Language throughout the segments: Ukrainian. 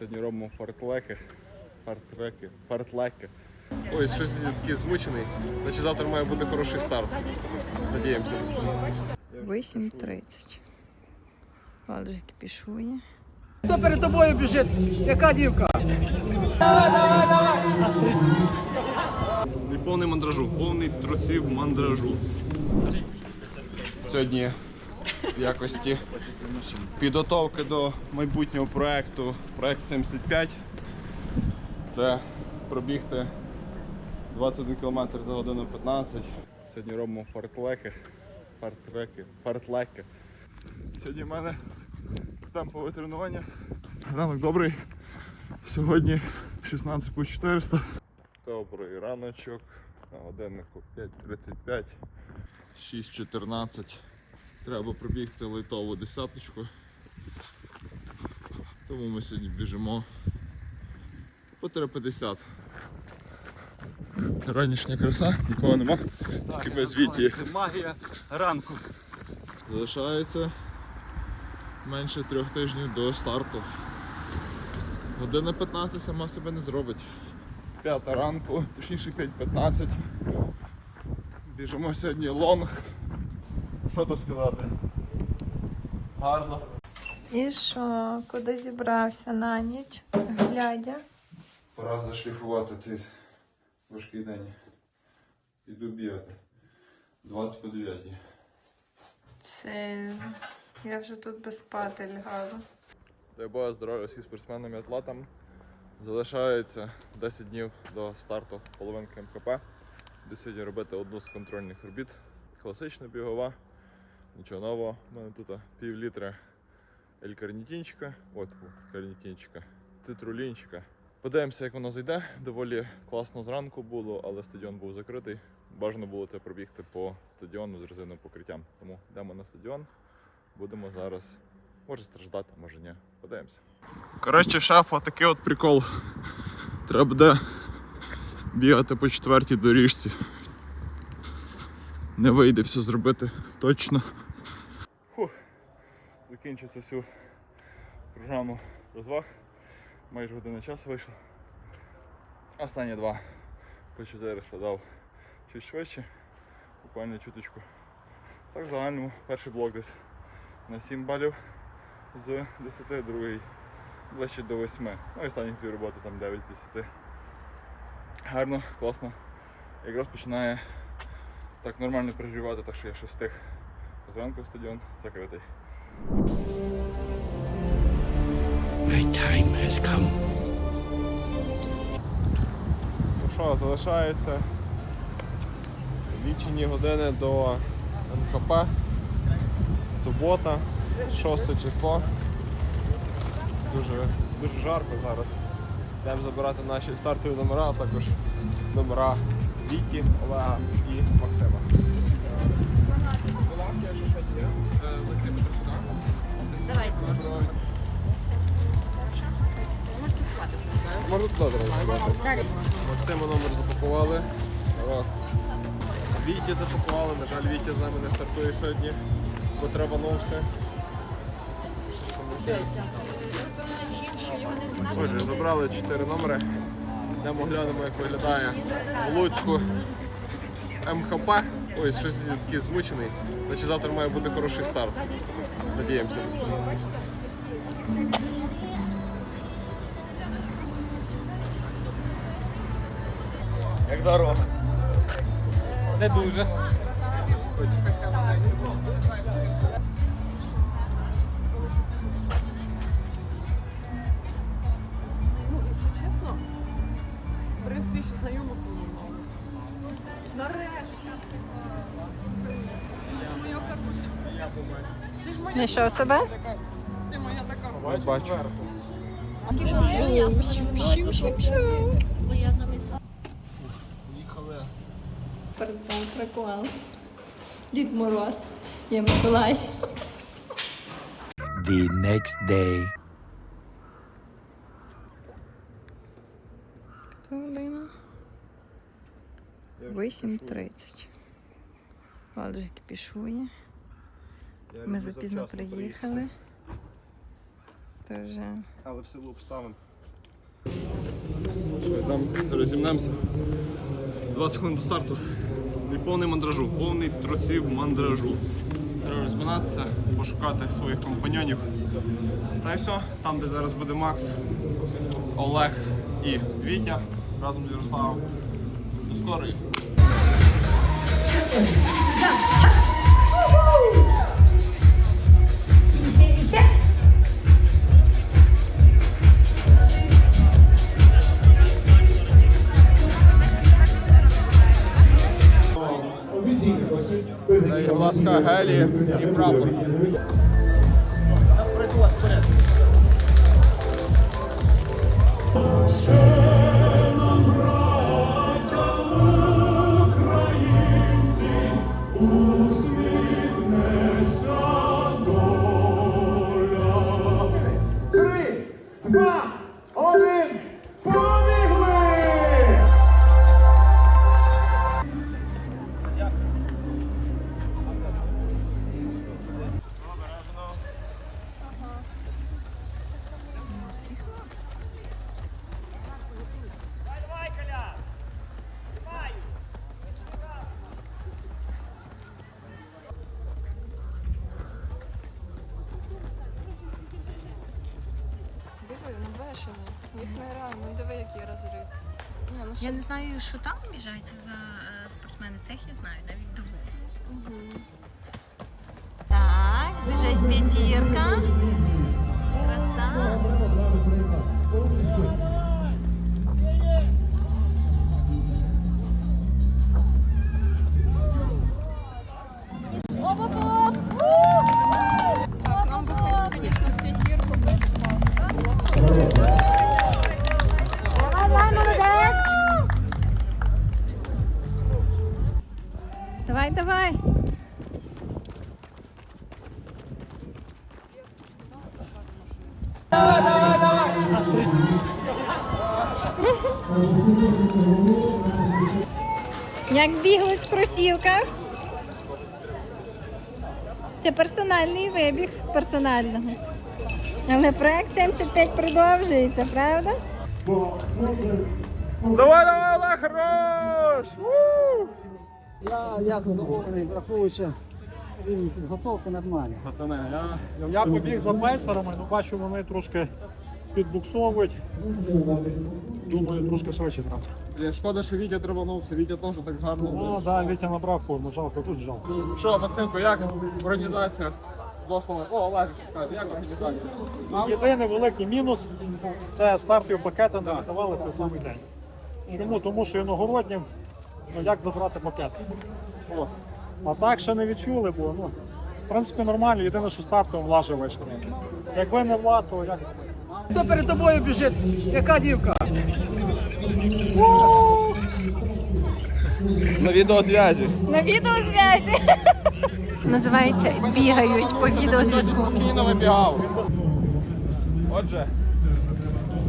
Сьогодні робимо фартлеки. Фартлеки. Фартлеки. Ой, щось я такий змучений. Значить завтра має бути хороший старт. Надіємося. 8.30. Влада вже кипішує. Хто перед тобою біжить? Яка дівка? І повний мандражу, повний труців мандражу. Сьогодні якості підготовки до майбутнього проекту, проект 75. Це пробігти 21 км за годину 15. Сьогодні робимо фартлеки. Фартлеки. Фартлеки. Сьогодні в мене темпове тренування. Ранок добрий. Сьогодні 16 по 400. Добрий раночок. На годиннику 5.35. 6.14. Треба пробігти лайтову десяточку. Тому ми сьогодні біжимо по 3.50. Ранішня краса, нікого нема, тільки без віті. Магія ранку. Залишається менше трьох тижнів до старту. Година 15 сама себе не зробить. П'ята ранку, точніше 5.15. Біжимо сьогодні лонг. Що тут сказати? Гарно. І що, куди зібрався на ніч, глядя? Пора зашліфувати цей важкий день. Іду бігати. 20 по 9. Це я вже тут без спати лягала. Дай Бога здоров'я всім спортсменам і атлетам. Залишається 10 днів до старту половинки МКП. Буду сьогодні робити одну з контрольних робіт. Класична бігова. Нічого нового. У мене тут пів літра ель-карнітінчика. От карнітінчика. Цитрулінчика. Подивимося, як воно зайде. Доволі класно зранку було, але стадіон був закритий. Бажано було це пробігти по стадіону з резиновим покриттям. Тому йдемо на стадіон. Будемо зараз Може страждати, може ні. Подивимося. Коротше, шеф, отакий от прикол. Треба буде бігати по четвертій доріжці. Не вийде все зробити точно. Фух. Закінчиться всю програму розваг. Майже година часу вийшло. Останні два по 400 дав чуть швидше, буквально чуточку. Так, в загальному перший блок десь на 7 балів з 10, другий ближче до 8. Ну і останні дві роботи там 9 10. Гарно, класно. Якраз починає так нормально перегрівати, так що я ще встиг. Зранку стадіон закритий. Ну що, залишається лічені години до МКП. Субота, 6 число. Дуже, дуже жарко зараз. Йдемо забирати наші стартові номера, а також номера Віті, Олега і Максима. Можна туди зразу. Максима номер запакували. Раз. Віті запакували. На жаль, Вітя з нами не стартує сьогодні, бо траванувся. Отже, забрали 4 номери. Йдемо глянемо, як виглядає в Луцьку МХП. Ой, щось я такий змучений. Значить завтра має бути хороший старт. Надіємося. Як дорога. Не дуже. Знайшов себе? ти моя така. Бачу. Прикол, прикол. Дід Мороз. Я Миколай. the next day. Година. 8.30. Влада вже Ми запізно приїхали. То вже Але в силу обставин Там розімнемося. 20 хвилин до старту. І повний мандражу, повний труців мандражу. Треба розминатися, пошукати своїх компаньонів. Та й все, там, де зараз буде Макс, Олег і Вітя разом з Ярославом. До скорої. ласка, гелі і Диви, який розрив. Ні, ну Я не знаю, що там біжать за е, спортсмени. Цех я знаю, навіть двох. Так, біжить п'ятірка. Краса. Як бігли в кросівках? Це персональний вибіг з персонального. Але проект 75 продовжується, правда? Давай, давай, Олег, хорош! Я, я задоволений, враховуючи рівень нормально. Пацани, я Я побіг за пейсерами, бачу, вони трошки підбуксовують. Думаю, трошки швидше треба. Шкода, що Вітя триванувся, Вітя теж так гарно. Ну, да, Вітя набрав форму, жалко, тут жалко. Що, Максимко, як організація? Два слова. О, Олег, скажи, як організація? Єдиний великий мінус це стартові пакети не видавали в той самий день. Чому? Тому що іногороднім, ну як забрати пакет. О. А так ще не відчули, бо ну, в принципі нормально, єдине, що стартом влаже вийшло. Якби не влад, то якось. так. Хто перед тобою біжить? Яка дівка? на відеозв'язі. На відеозв'язі. Називається бігають по відеозв'язку. Спокійно вибігав. Отже,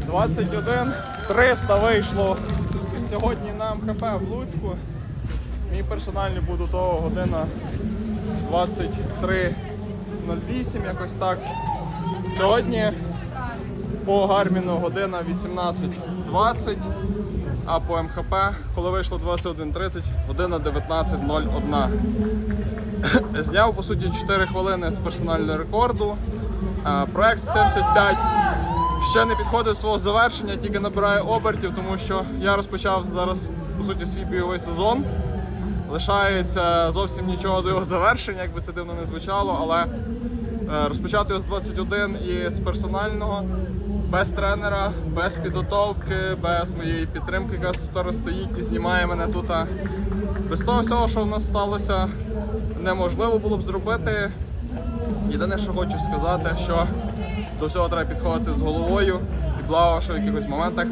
21 300 вийшло сьогодні на МХП в Луцьку. Мій персональний буде того година 23.08, якось так. Сьогодні по Гарміну година 18.20, а по МХП, коли вийшло 21.30, година 19.01. Зняв по суті 4 хвилини з персонального рекорду. Е, Проект 75 ще не підходить свого завершення, тільки набирає обертів, тому що я розпочав зараз по суті свій бойовий сезон. Лишається зовсім нічого до його завершення, як би це дивно не звучало, але е, розпочати його з 21 і з персонального, без тренера, без підготовки, без моєї підтримки, яка зараз стоїть і знімає мене тут. Без того всього, що в нас сталося, неможливо було б зробити. Єдине, що хочу сказати, що до всього треба підходити з головою. І благо, що в якихось моментах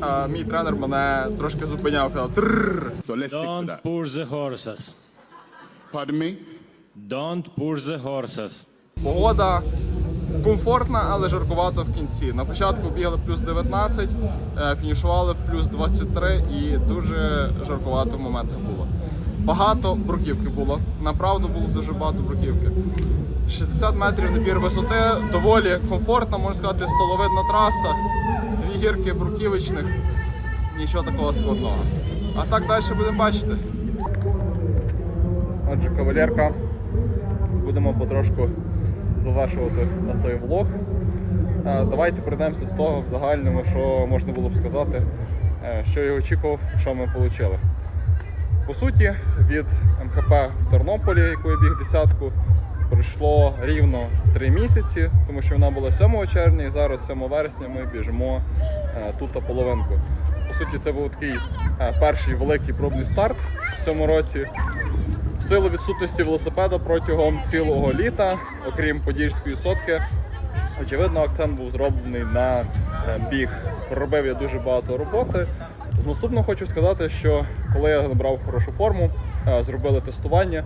а, мій тренер мене трошки зупиняв, казав «Трррр». So let's stick to Don't push the horses. Pardon me? Don't push the horses. Погода комфортна, але жаркувато в кінці. На початку бігали плюс 19, е, фінішували в плюс 23 і дуже жаркувато в моментах було. Багато бруківки було. Направду було дуже багато бруківки. 60 метрів набір висоти, доволі комфортна, можна сказати, столовидна траса, дві гірки бруківочних. нічого такого складного. А так далі будемо бачити. Отже, кавалерка, будемо потрошку завершувати на цей влог. Е, Давайте прийдемося з того в загальному, що можна було б сказати, е, що я очікував, що ми отримали. По суті, від МХП в Тернополі, яку я біг десятку, пройшло рівно 3 місяці, тому що вона була 7 червня і зараз 7 вересня ми біжимо е, тут та половинку. По суті, це був такий перший великий пробний старт в цьому році. В силу відсутності велосипеда протягом цілого літа, окрім Подільської сотки, очевидно, акцент був зроблений на е, біг. Проробив я дуже багато роботи. З наступного хочу сказати, що коли я набрав хорошу форму, е, зробили тестування.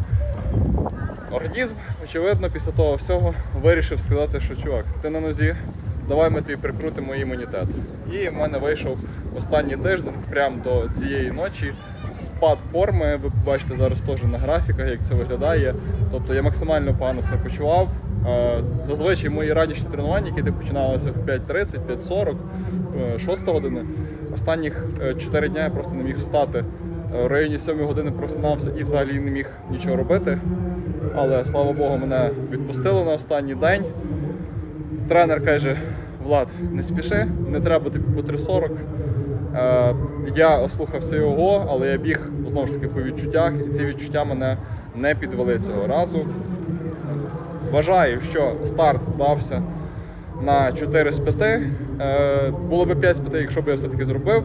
Організм, очевидно, після того всього вирішив сказати, що чувак, ти на нозі, давай ми тобі прикрутимо імунітет. І в мене вийшов останній тиждень, прямо до цієї ночі, спад форми. Ви побачите зараз теж на графіках, як це виглядає. Тобто я максимально погано себе почував. Е, Зазвичай мої ранішні тренування, які починалися в 5.30, 5.40, е, 6 години. Останніх 4 дня я просто не міг встати. Е, В районі 7 години просинався і взагалі не міг нічого робити. Але слава Богу, мене відпустили на останній день. Тренер каже: Влад, не спіши, не треба тобі по 3.40. Е, я ослухався його, але я біг знову ж таки по відчуттях, і ці відчуття мене не підвели цього разу. Вважаю, що старт дався на 4 з 5. Е, було б 5 з 5, якщо б я все-таки зробив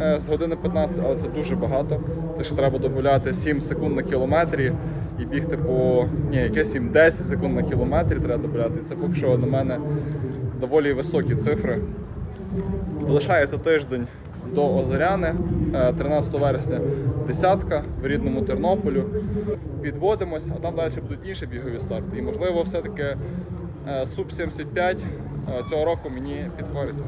е, з години 15, але це дуже багато. Це ще треба додати 7 секунд на кілометрі і бігти по. Ні, яке 7, 10 секунд на кілометрі треба додати. Це поки що на мене доволі високі цифри. Залишається тиждень до Озеряни, е, 13 вересня, десятка в рідному Тернополю. Підводимось, а там далі будуть інші бігові старти. І можливо, все-таки е, Суб 75 е, цього року мені підкориться.